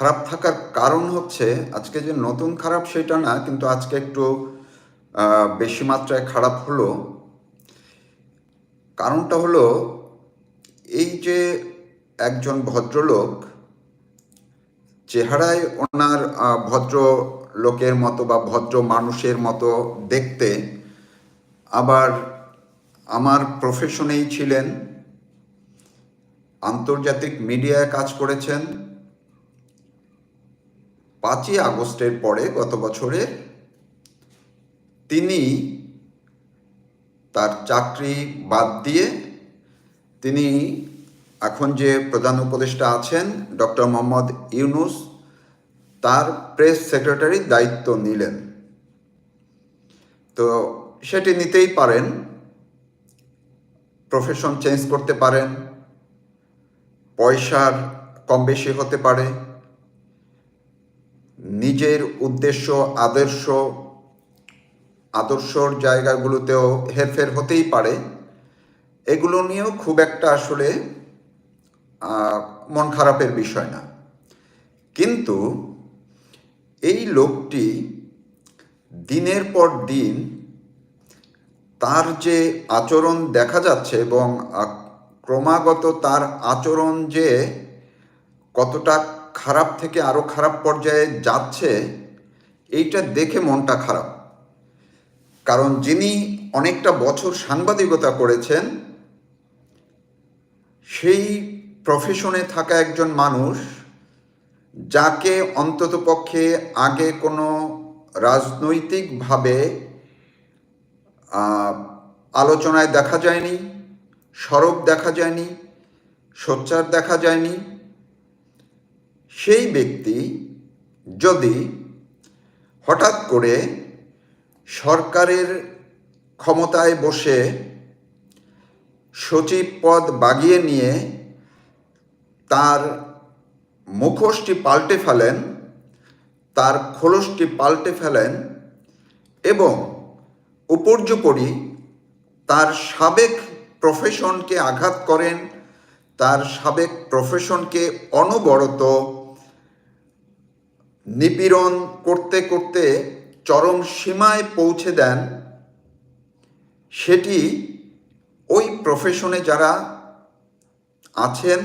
খারাপ থাকার কারণ হচ্ছে আজকে যে নতুন খারাপ সেটা না, কিন্তু আজকে একটু বেশি মাত্রায় খারাপ হলো। কারণটা হলো, এই যে একজন ভদ্রলোক, চেহারায় ওনার ভদ্র লোকের মতো বা ভদ্র মানুষের মতো দেখতে, আবার আমার প্রফেশনেই ছিলেন, আন্তর্জাতিক মিডিয়ায় কাজ করেছেন পাঁচই আগস্টের পরে গত বছরে তিনি তার চাকরি বাদ দিয়ে তিনি এখন যে প্রধান উপদেষ্টা আছেন, ডক্টর মোহাম্মদ ইউনুস, তার প্রেস সেক্রেটারির দায়িত্ব নিলেন। তো সেটি নিতেই পারেন প্রফেশন চেঞ্জ করতে পারেন, পয়সার কম বেশি হতে পারে নিজের উদ্দেশ্য, আদর্শ, আদর্শর জায়গাগুলোতেও হেরফের হতেই পারে। এগুলো নিয়েও খুব একটা আসলে মন খারাপের বিষয় না। কিন্তু এই লোকটি দিনের পর দিন তার যে আচরণ দেখা যাচ্ছে এবং ক্রমাগত তার আচরণ যে কতটা খারাপ থেকে আরও খারাপ পর্যায়ে যাচ্ছে, এইটা দেখে মনটা খারাপ। কারণ যিনি অনেকটা বছর সাংবাদিকতা করেছেন, সেই প্রফেশনে থাকা একজন মানুষ যাকে অন্ততপক্ষে আগে কোনো রাজনৈতিকভাবে আলোচনায় দেখা যায়নি, সরব দেখা যায়নি, সোচ্চার দেখা যায়নি সেই ব্যক্তি যদি হঠাৎ করে সরকারের ক্ষমতায় বসে সচিব পদ বাগিয়ে নিয়ে তার মুখোশটি পাল্টে ফেলেন, তার খোলসটি পাল্টে ফেলেন এবং উপর্যুপরি তার সাবেক প্রফেশনকে আঘাত করেন, তার সাবেক প্রফেশনকে অনবরত নিপীড়ন করতে করতে চরম সীমায় পৌঁছে দেন, সেটি ওই প্রফেশনে যারা আছেন,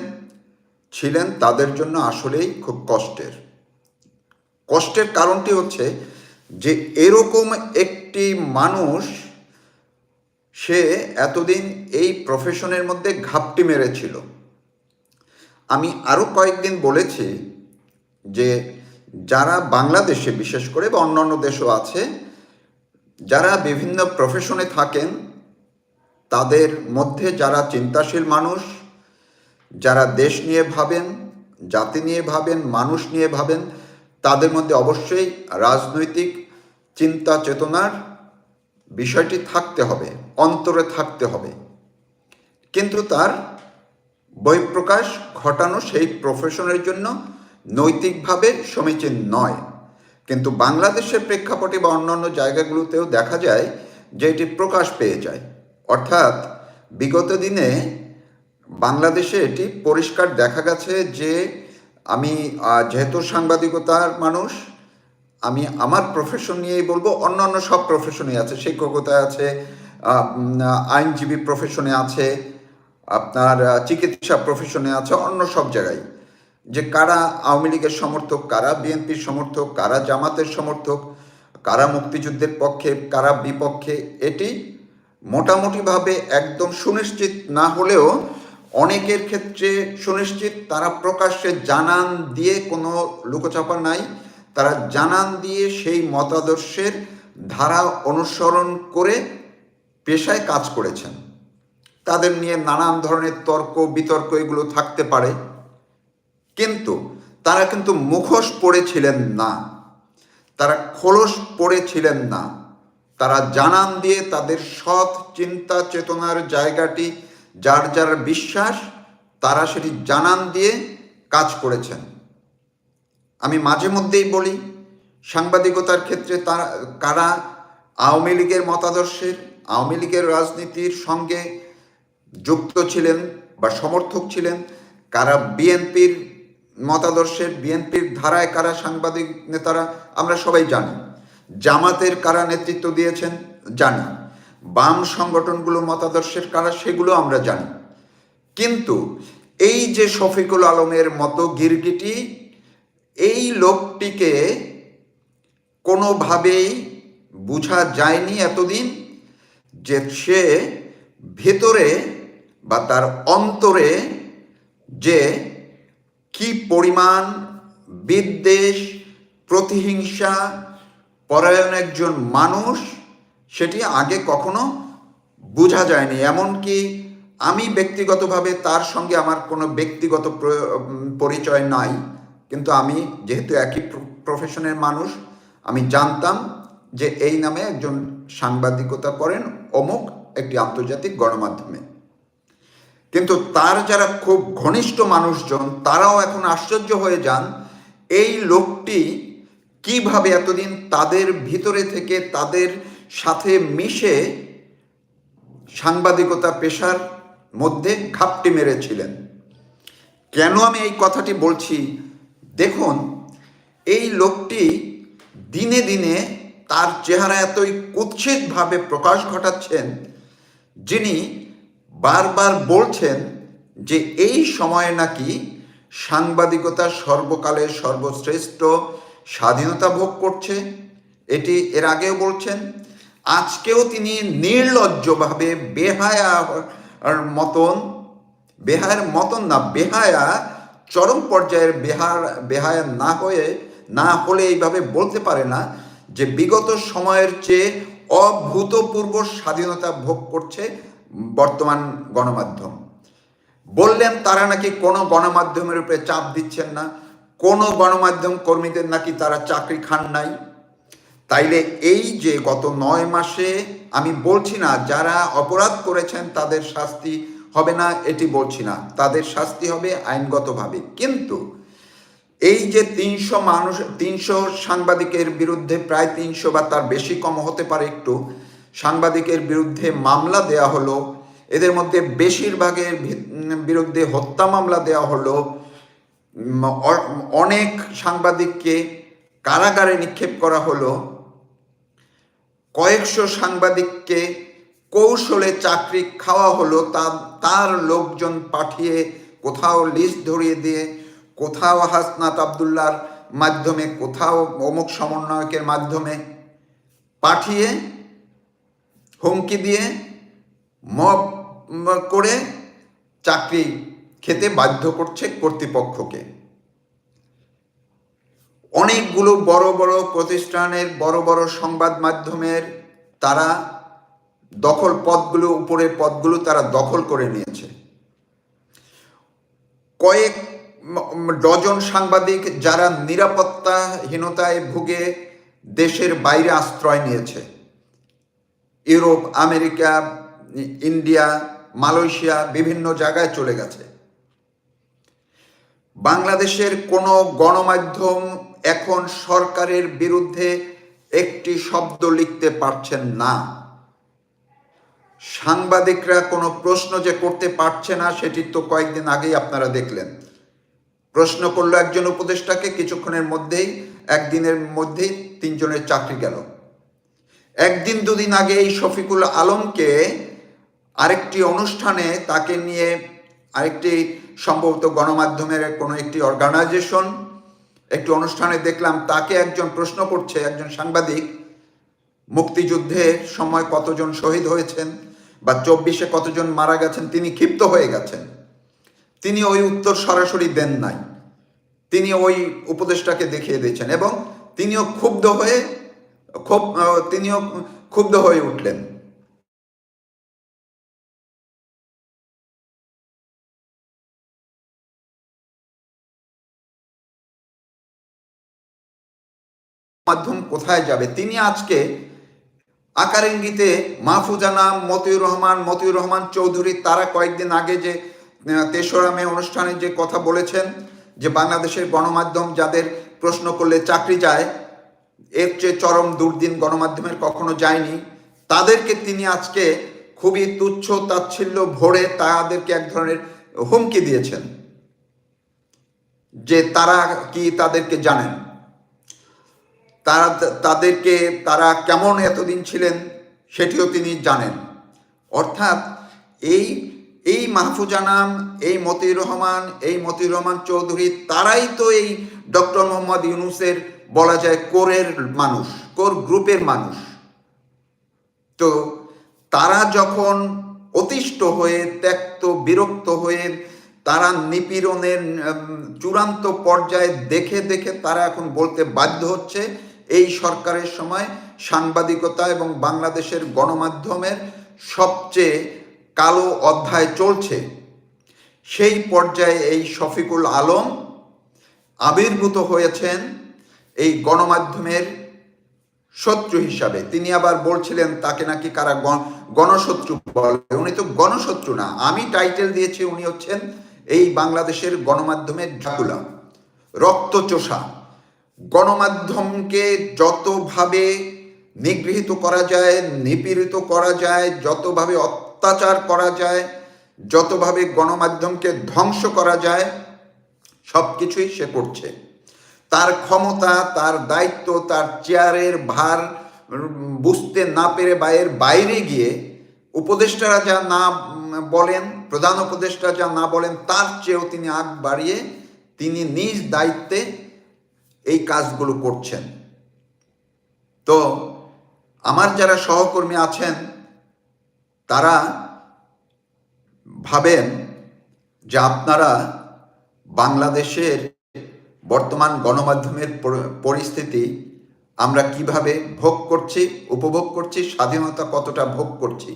ছিলেন তাদের জন্য আসলেই খুব কষ্টের। কষ্টের কারণটি হচ্ছে যে এরকম একটি মানুষ, সে এতদিন এই প্রফেশনের মধ্যে ঘাপটি মেরেছিল। আমি আরও কয়েকদিন বলেছি যে যারা বাংলাদেশে বিশেষ করে বা অন্যান্য দেশও আছে, যারা বিভিন্ন প্রফেশনে থাকেন, তাদের মধ্যে যারা চিন্তাশীল মানুষ, যারা দেশ নিয়ে ভাবেন, জাতি নিয়ে ভাবেন, মানুষ নিয়ে ভাবেন, তাদের মধ্যে অবশ্যই রাজনৈতিক চিন্তা চেতনার বিষয়টি থাকতে হবে, অন্তরে থাকতে হবে। কিন্তু তার বহিঃপ্রকাশ ঘটানো সেই প্রফেশনের জন্য নৈতিকভাবে সমীচীন নয়। কিন্তু বাংলাদেশের প্রেক্ষাপটে বা অন্যান্য জায়গাগুলোতেও দেখা যায় যে এটি প্রকাশ পেয়ে যায়। অর্থাৎ বিগত দিনে বাংলাদেশে এটি পরিষ্কার দেখা গেছে যে আমি যেহেতু সাংবাদিকতার মানুষ, আমি আমার প্রফেশন নিয়েই বলব, অন্যান্য সব প্রফেশনে আছে, শিক্ষকতায় আছে আইনজীবী প্রফেশনে আছে, আপনার চিকিৎসা প্রফেশনে আছে, অন্য সব জায়গায়। যে কারা আওয়ামী লীগের সমর্থক, কারা বিএনপির সমর্থক, কারা জামাতের সমর্থক, কারা মুক্তিযুদ্ধের পক্ষে, কারা বিপক্ষে, এটি মোটামুটিভাবে একদম সুনিশ্চিত না হলেও অনেকের ক্ষেত্রে সুনিশ্চিত, তারা প্রকাশ্যে জানান দিয়ে কোনো লুকোচাপা নাই। তারা জানান দিয়ে সেই মতাদর্শের ধারা অনুসরণ করে পেশায় কাজ করেছেন। তাদের নিয়ে নানান ধরনের তর্ক বিতর্ক এগুলো থাকতে পারে। কিন্তু তারা কিন্তু মুখোশ পড়েছিলেন না। তারা খোলস পড়েছিলেন না। তারা জানান দিয়ে তাদের সৎ চিন্তা চেতনার জায়গাটি, যার যার বিশ্বাস, তারা সেটি জানান দিয়ে কাজ করেছেন। আমি মাঝে মধ্যেই বলি, সাংবাদিকতার ক্ষেত্রে তারা, কারা আওয়ামী লীগের মতাদর্শের, আওয়ামী লীগের রাজনীতির সঙ্গে যুক্ত ছিলেন বা সমর্থক ছিলেন, কারা বিএনপির মতাদর্শের বিএনপির ধারায় কারা সাংবাদিক নেতারা, আমরা সবাই জানি। জামাতের কারা নেতৃত্ব দিয়েছেন, জানি। বাম সংগঠনগুলো মতাদর্শের কারা, সেগুলো আমরা জানি। কিন্তু এই যে শফিকুল আলমের মতো গিরগিটি, এই লোকটিকে কোনোভাবেই বোঝা যায়নি এতদিন যে সে ভেতরে বা তার অন্তরে যে কি পরিমাণ বিদ্বেষ, প্রতিহিংসা, পরায়ণ একজন মানুষ, সেটি আগে কখনো বোঝা যায়নি। এমনকি আমি ব্যক্তিগতভাবে তার সঙ্গে আমার কোনো ব্যক্তিগত প্র- পরিচয় নাই। কিন্তু আমি যেহেতু একই প্র- প্রফেশনের মানুষ, আমি জানতাম যে এই নামে একজন সাংবাদিকতা করেন অমুক একটি আন্তর্জাতিক গণমাধ্যমে। কিন্তু তার যারা খুব ঘনিষ্ঠ মানুষজন, তারাও এখন আশ্চর্য হয়ে যান, এই লোকটি কীভাবে এতদিন তাদের ভিতরে থেকে তাদের সাথে মিশে সাংবাদিকতা পেশার মধ্যে ঘাপটি মেরেছিলেন। কেন আমি এই কথাটি বলছি? দেখুন, এই লোকটি দিনে দিনে তার চেহারা এতই কুৎসিতভাবে প্রকাশ ঘটাচ্ছেন, যিনি বারবার বলছেন যে এই সময়ে নাকি সাংবাদিকতা সর্বকালের সর্বশ্রেষ্ঠ স্বাধীনতা ভোগ করছে। এটি এর আগেও বলছেন, আজকেও তিনি নির্লজ্জভাবে বেহায়ার মতন, বেহায়ের মতন না, বেহায়া, চরম পর্যায়ের বেহার, বেহায়া না হয়ে, না হলে এইভাবে বলতে পারে না যে বিগত সময়ের চেয়ে অভূতপূর্ব স্বাধীনতা ভোগ করছে বর্তমান গণমাধ্যম। বললেন তারা নাকি কোনো গণমাধ্যমের উপরে চাপ দিচ্ছেন না, কোনো গণমাধ্যম কর্মীদের নাকি তারা চাকরি খান নাই। তাইলে এই যে গত নয় মাসে আমি বলছি না, যারা অপরাধ করেছেন তাদের শাস্তি হবে না, এটি বলছি না। তাদের শাস্তি হবে আইনগতভাবে। কিন্তু এই যে তিনশো মানুষ, তিনশো সাংবাদিকের বিরুদ্ধে প্রায় তিনশো বা তার বেশি কম হতে পারে একটু সাংবাদিকের বিরুদ্ধে মামলা দেয়া হলো। এদের মধ্যে বেশিরভাগের বিরুদ্ধে হত্যা মামলা দেওয়া হলো। অনেক সাংবাদিককে কারাগারে নিক্ষেপ করা হলো। কয়েকশো সাংবাদিককে কৌশলে চাকরি খাওয়া হলো। তা তার লোকজন পাঠিয়ে কোথাও লিস্ট ধরিয়ে দিয়ে, কোথাও হাসনাত আবদুল্লার মাধ্যমে, কোথাও অমুক সমন্বয়কের মাধ্যমে পাঠিয়ে হুমকি দিয়ে মব করে চাকরি খেতে বাধ্য করছে কর্তৃপক্ষকে। অনেকগুলো বড় বড় প্রতিষ্ঠানের বড় বড় সংবাদ মাধ্যমের তারা দখল পদগুলো, উপরের পদগুলো তারা দখল করে নিয়েছে। কয়েক ডজন সাংবাদিক যারা নিরাপত্তাহীনতায় ভুগে দেশের বাইরে আশ্রয় নিয়েছে। ইউরোপ, আমেরিকা, ইন্ডিয়া, মালয়েশিয়া বিভিন্ন জায়গায় চলে গেছে। বাংলাদেশের কোনো গণমাধ্যম এখন সরকারের বিরুদ্ধে একটি শব্দ লিখতে পারছেন না। সাংবাদিকরা কোনো প্রশ্ন যে করতে পারছে না, সেটি তো কয়েকদিন আগেই আপনারা দেখলেন। প্রশ্ন করল একজন উপদেষ্টাকে, কিছুক্ষণের মধ্যেই, একদিনের মধ্যেই তিনজনের চাকরি গেল। একদিন দুদিন আগে এই শফিকুল আলমকে আরেকটি অনুষ্ঠানে তাকে নিয়ে আরেকটি সম্ভবত গণমাধ্যমের কোনো একটি অর্গানাইজেশন একটি অনুষ্ঠানে দেখলাম তাকে একজন প্রশ্ন করছে, একজন সাংবাদিক মুক্তিযুদ্ধের সময় কতজন শহীদ হয়েছেন বা চব্বিশে কতজন মারা গেছেন, তিনি ক্ষিপ্ত হয়ে গেছেন। তিনি ওই উত্তর সরাসরি দেন নাই। তিনি ওই উপদেশটাকে দেখিয়ে দিয়েছেন এবং তিনিও ক্ষুব্ধ হয়ে খুব তিনিও ক্ষুব্ধ হয়ে উঠলেন। মাধ্যম কোথায় যাবে? তিনি আজকে আকার ইঙ্গিতে মাহফুজানা মতিউর রহমান মতিউর রহমান চৌধুরী, তারা কয়েকদিন আগে যে তেসরা মে অনুষ্ঠানে যে কথা বলেছেন, যে বাংলাদেশের গণমাধ্যম যাদের প্রশ্ন করলে চাকরি যায় এর চেয়ে চরম দুর্দিন গণমাধ্যমের কখনো যায়নি। তাদেরকে তিনি আজকে খুবই তুচ্ছ, তাচ্ছিল্য ভরে তাদেরকে এক ধরনের হুমকি দিয়েছেন, যে তারা কি তাদেরকে জানেন? তারা, তাদেরকে তারা কেমন এতদিন ছিলেন সেটিও তিনি জানেন। অর্থাৎ এই এই মাহফুজানাম এই মতিউর রহমান, এই মতিউর রহমান চৌধুরী, তারাই তো এই ডক্টর মোহাম্মদ ইউনুসের বলা যায় কোরের মানুষ, কোর গ্রুপের মানুষ। তো তারা যখন অতিষ্ঠ হয়ে, ত্যক্ত, বিরক্ত হয়ে তারা নিপীড়নের চূড়ান্ত পর্যায়ে দেখে দেখে তারা এখন বলতে বাধ্য হচ্ছে এই সরকারের সময় সাংবাদিকতা এবং বাংলাদেশের গণমাধ্যমের সবচেয়ে কালো অধ্যায় চলছে। সেই পর্যায়ে এই শফিকুল আলম আবির্ভূত হয়েছেন এই গণমাধ্যমের শত্রু হিসাবে। তিনি আবার বলছিলেন, তাকে নাকি কারা গণ- গণশত্রু বলে। উনি তো গণশত্রু না। আমি টাইটেল দিয়েছি, উনি হচ্ছেন এই বাংলাদেশের গণমাধ্যমের ঢাকুলা রক্তচোষা। গণমাধ্যমকে যতভাবে নিগৃহীত করা যায়, নিপীড়িত করা যায়, যতভাবে অত্যাচার করা যায়, যতভাবে গণমাধ্যমকে ধ্বংস করা যায় সব কিছুই সে করছে। তার ক্ষমতা, তার দায়িত্ব, তার চেয়ারের ভার বুঝতে না পেরে বাইরের বাইরে গিয়ে উপদেষ্টারা যা না বলেন, প্রধান উপদেষ্টা যা না বলেন, তার চেয়েও তিনি আগ বাড়িয়ে তিনি নিজ দায়িত্বে এই কাজগুলো করছেন। তো আমার যারা সহকর্মী আছেন, তারা ভাবেন যে আপনারা বাংলাদেশের বর্তমান গণমাধ্যমের পরিস্থিতি, আমরা কীভাবে ভোগ করছি, উপভোগ করছি, স্বাধীনতা কতটা ভোগ করছি,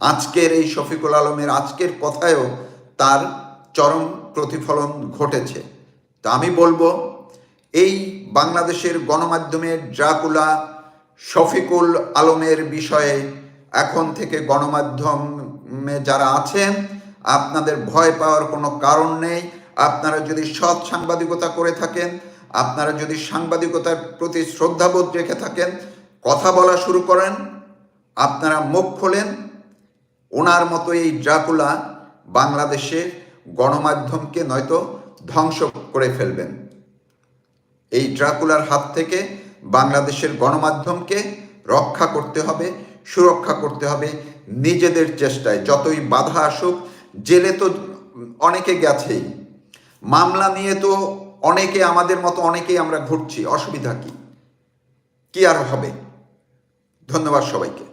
আজকের এই শফিকুল আলমের আজকের কথায়ও তার চরম প্রতিফলন ঘটেছে। তা আমি বলব, এই বাংলাদেশের গণমাধ্যমের ড্রাকুলা শফিকুল আলমের বিষয়ে এখন থেকে গণমাধ্যমে যারা আছেন, আপনাদের ভয় পাওয়ার কোনো কারণ নেই। আপনারা যদি সৎ সাংবাদিকতা করে থাকেন, আপনারা যদি সাংবাদিকতার প্রতি শ্রদ্ধাবোধ রেখে থাকেন, কথা বলা শুরু করেন, আপনারা মুখ খোলেন, ওনার মতো এই ড্রাকুলা বাংলাদেশের গণমাধ্যমকে নয়তো ধ্বংস করে ফেলবেন। এই ড্রাকুলার হাত থেকে বাংলাদেশের গণমাধ্যমকে রক্ষা করতে হবে, সুরক্ষা করতে হবে নিজেদের চেষ্টায়। যতই বাধা আসুক, জেলে তো অনেকে গেছেই। মামলা নিয়ে তো অনেকে আমাদের মতো অনেকেই আমরা ঘুরছি, অসুবিধা কি? কি আর হবে? ধন্যবাদ সবাইকে।